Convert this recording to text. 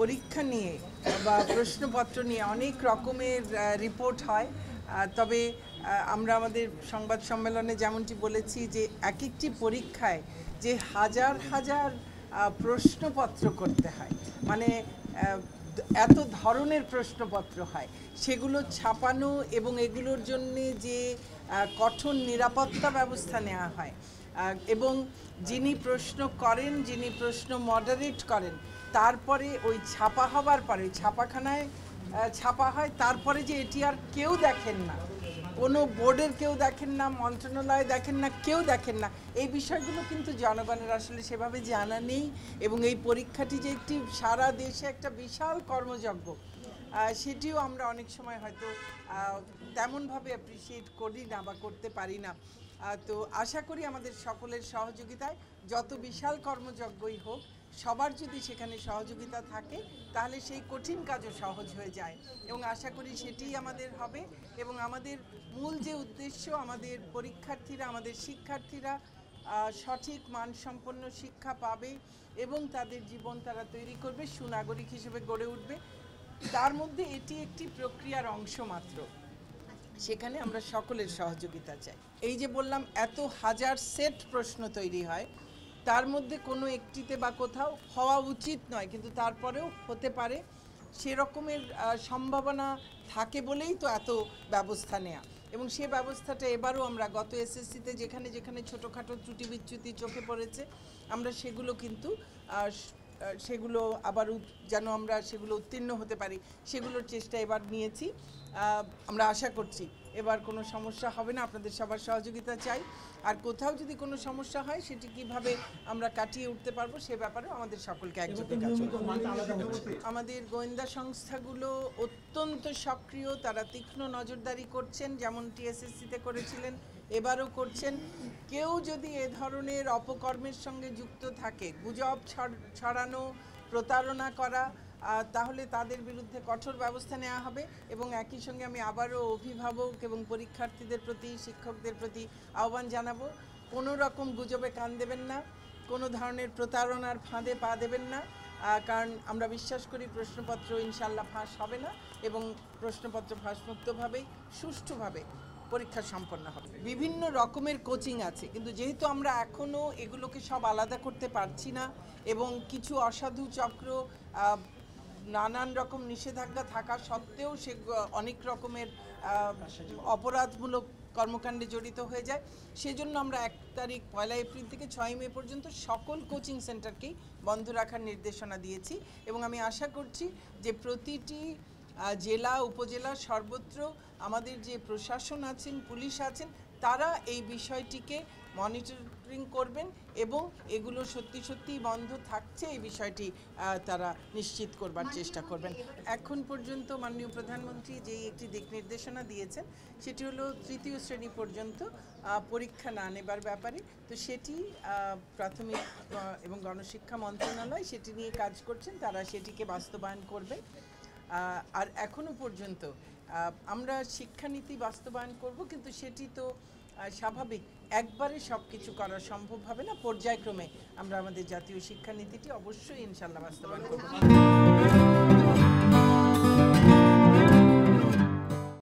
পরীক্ষা নিয়ে বা প্রশ্নপত্র নিয়ে অনেক রকমের রিপোর্ট হয়। তবে আমরা আমাদের সংবাদ সম্মেলনে যেমনটি বলেছি যে এক একটি পরীক্ষায় যে হাজার হাজার প্রশ্নপত্র করতে হয়। মানে এত ধরনের প্রশ্নপত্র হয়। সেগুলো ছাপানো এবং এগুলোর জন্যে যে কঠোর নিরাপত্তা ব্যবস্থা নেওয়া হয়। এবং যিনি প্রশ্ন করেন, যিনি প্রশ্ন মডারেট করেন তারপরে ওই ছাপা হবার পরে ছাপাখানায় ছাপা হয়, তারপরে যে এটি আর কেউ দেখেন না, কোনো বোর্ডের কেউ দেখেন না, মন্ত্রণালয় দেখেন না, কেউ দেখেন না, এই বিষয়গুলো কিন্তু জনগণের আসলে সেভাবে জানা নেই এবং এই পরীক্ষাটি যে একটি সারা দেশে একটা বিশাল কর্মযজ্ঞ সেটিও আমরা অনেক সময় হয়তো তেমনভাবে অ্যাপ্রিসিয়েট করি না বা করতে পারি না। তো আশা করি আমাদের সকলের সহযোগিতায় যত বিশাল কর্মযজ্ঞই হোক সবার যদি সেখানে সহযোগিতা থাকে, তাহলে সেই কঠিন কাজও সহজ হয়ে যায়। এবং আশা করি সেটিই আমাদের হবে। এবং আমাদের মূল যে উদ্দেশ্য, আমাদের পরীক্ষার্থীরা, আমাদের শিক্ষার্থীরা সঠিক মানসম্পন্ন শিক্ষা পাবে এবং তাদের জীবন তারা তৈরি করবে, সুনাগরিক হিসেবে গড়ে উঠবে। তার মধ্যে এটি একটি প্রক্রিয়ার অংশ মাত্র। সেখানে আমরা সকলের সহযোগিতা চাই। এই যে বললাম, এত হাজার সেট প্রশ্ন তৈরি হয়। তার মধ্যে কোনো একটিতে বা কোথাও হওয়া উচিত নয়, কিন্তু তারপরেও হতে পারে। সেরকমের সম্ভাবনা থাকে বলেই তো এত ব্যবস্থা নেওয়া এবং সে ব্যবস্থাটা এবারও আমরা গত এসএসসিতে যেখানে যেখানে ছোটোখাটো ত্রুটি বিচ্যুতি চোখে পড়েছে, আমরা সেগুলো কিন্তু সেগুলো আবার যেন আমরা সেগুলো উত্তীর্ণ হতে পারি, সেগুলোর চেষ্টা এবার নিয়েছি। আমরা আশা করছি এবার কোনো সমস্যা হবে না আপনাদের সবার সহযোগিতা চাই। আর কোথাও যদি কোনো সমস্যা হয় সেটি কীভাবে আমরা কাটিয়ে উঠতে পারব সে ব্যাপারেও আমাদের সকলকে একজোটে কাজ আমাদের গোয়েন্দা সংস্থাগুলো অত্যন্ত সক্রিয় তারা তীক্ষ্ণ নজরদারি করছেন যেমন টিএসএসসিতে করেছিলেন এবারও করছেন। কেউ যদি এ ধরনের অপকর্মের সঙ্গে যুক্ত থাকে গুজব ছড়- ছড়ানো প্রতারণা করা তাহলে তাদের বিরুদ্ধে কঠোর ব্যবস্থা নেওয়া হবে এবং একই সঙ্গে আমি আবারও অভিভাবক এবং পরীক্ষার্থীদের প্রতি, শিক্ষকদের প্রতি আহ্বান জানাব। কোনো রকম গুজবে কান দেবেন না, কোনো ধরনের প্রতারণার ফাঁদে পা দেবেন না কারণ আমরা বিশ্বাস করি প্রশ্নপত্র ইনশাল্লাহ ফাঁস হবে না এবং প্রশ্নপত্র ফাঁসমুক্তভাবেই, সুষ্ঠুভাবে পরীক্ষা সম্পন্ন হবে। বিভিন্ন রকমের কোচিং আছে, কিন্তু যেহেতু আমরা এখনও এগুলোকে সব আলাদা করতে পারছি না এবং কিছু অসাধু চক্র নানান রকম নিষেধাজ্ঞা থাকা সত্ত্বেও সে অনেক রকমের অপরাধমূলক কর্মকাণ্ডে জড়িত হয়ে যায়। সেজন্য আমরা এক তারিখ পয়লা এপ্রিল থেকে ছয় মে পর্যন্ত সকল কোচিং সেন্টারকেই বন্ধ রাখার নির্দেশনা দিয়েছি এবং আমি আশা করছি যে প্রতিটি জেলা, উপজেলা, সর্বত্র আমাদের যে প্রশাসন আছেন, পুলিশ আছেন, তারা এই বিষয়টিকে মনিটরিং করবেন এবং এগুলো সত্যি সত্যি বন্ধ থাকছে এই বিষয়টি তারা নিশ্চিত করবার চেষ্টা করবেন। এখন পর্যন্ত মাননীয় প্রধানমন্ত্রী যেই একটি দিক নির্দেশনা দিয়েছেন সেটি হলো তৃতীয় শ্রেণি পর্যন্ত পরীক্ষা না নেবার ব্যাপারে। তো সেটি প্রাথমিক এবং গণশিক্ষা মন্ত্রণালয় সেটি নিয়ে কাজ করছেন তারা সেটিকে বাস্তবায়ন করবেন। আর এখনও পর্যন্ত আমরা শিক্ষানীতি বাস্তবায়ন করব কিন্তু সেটি তো স্বাভাবিক, একবারে সব কিছু করা সম্ভব হবে না। পর্যায়ক্রমে আমরা আমাদের জাতীয় শিক্ষানীতিটি অবশ্যই ইনশাল্লাহ বাস্তবায়ন করব।